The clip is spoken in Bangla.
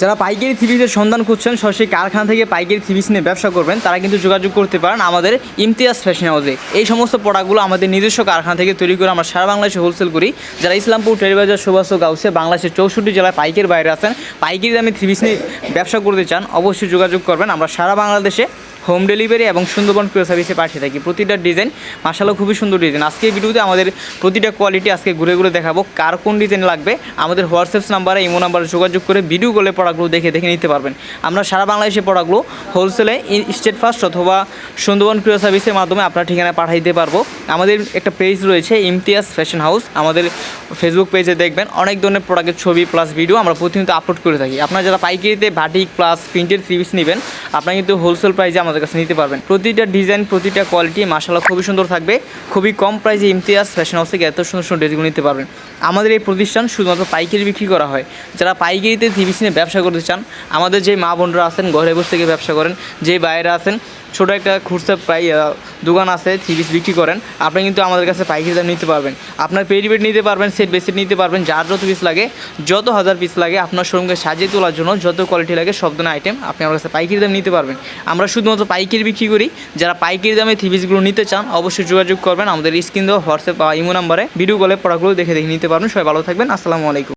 যারা পাইকারি থিবিসের সন্ধান খুঁজছেন, সরাসরি কারখানা থেকে পাইকারি থিবিস নিয়ে ব্যবসা করবেন, তারা কিন্তু যোগাযোগ করতে পারেন আমাদের ইমতিয়াজ ফ্যাশন হাউসে। এই সমস্ত প্রোডাক্টগুলো আমাদের নিজস্ব কারখানা থেকে তৈরি করে আমরা সারা বাংলাদেশে হোলসেল করি। যারা ইসলামপুর, টেরিবাজার, সুভাষ গাউসে বাংলাদেশের চৌষট্টি জেলায় পাইকারি বাইরে আছেন, পাইকারি দামে থিবিস নিয়ে ব্যবসা করতে চান, অবশ্যই যোগাযোগ করবেন। আমরা সারা বাংলাদেশে হোম ডেলিভারি এবং সুন্দরবন ক্রিয় সার্ভিসে পাঠিয়ে থাকি। প্রতিটা ডিজাইন মাসাল্লাহ খুবই সুন্দর ডিজাইন। আজকে ভিডিওতে আমাদের প্রতিটা কোয়ালিটি আজকে ঘুরে ঘুরে দেখাবো, কার কোন ডিজাইন লাগবে। আমাদের হোয়াটসঅ্যাপ নাম্বারে, ইমো নাম্বারে যোগাযোগ করে ভিডিও কলে প্রোডাক্টগুলো দেখে দেখে নিতে পারবেন। আমরা সারা বাংলাদেশে প্রোডাক্টগুলো হোলসেলে স্টেট ফার্স্ট অথবা সুন্দরবন ক্রিয় সার্ভিসের মাধ্যমে আপনার ঠিকানায় পাঠাইতে পারব। আমাদের একটা পেজ রয়েছে ইমতিয়াজ ফ্যাশন হাউস আমাদের ফেসবুক পেজে দেখবেন, অনেক ধরনের প্রোডাক্টের ছবি প্লাস ভিডিও আমরা প্রতিনিয়ত আপলোড করে থাকি। আপনারা যারা পাইকারিতে বাটিক প্লাস প্রিন্টের থ্রিপিস নেবেন, আপনারা কিন্তু হোলসেল প্রাইসে আমাদের কাছে নিতে পারবেন। প্রতিটা ডিজাইন প্রতিটা কোয়ালিটি মাসাল্লাহ খুবই সুন্দর থাকবে। খুবই কম প্রাইসে ইমতিয়াজ ফ্যাশন হাউস থেকে এত সুন্দর সুন্দর ড্রেসগুলো নিতে পারবেন। আমাদের এই প্রতিষ্ঠান শুধুমাত্র পাইকারি বিক্রি করা হয়। যারা পাইকারিতে থ্রিপিস নিয়ে ব্যবসা করতে চান, আমাদের যে মা বোনরা আছেন ঘরে বসে থেকে ব্যবসা করেন, যে বাইরে আছেন ছোটো একটা খুচরা প্রায় দোকান আছে থ্রি পিস বিক্রি করেন। আপনি কিন্তু আমাদের কাছে পাইকারি দাম নিতে পারবেন। আপনার পেরি বেড নিতে পারবেন সেট বেসিট নিতে পারবেন, যার যত পিস লাগে, যত হাজার পিস লাগে, আপনার শোরুমকে সাজিয়ে তোলার জন্য যত কোয়ালিটি লাগে, সব ধরনের আইটেম আপনি আমার কাছে পাইকারি দাম নিতে পারবেন। আমরা শুধুমাত্র পাইকারি বিক্রি করি। যারা পাইকারি দামে থ্রি পিসগুলো নিতে চান, অবশ্যই যোগাযোগ করবেন। আমাদের স্ক্রিন দেওয়া হোয়াটসঅ্যাপ বা ইমো নাম্বারে ভিডিও কলে পড়াগুলো দেখে দেখে নিতে পারবেন। সবাই ভালো থাকবেন। আসসালামু আলাইকুম।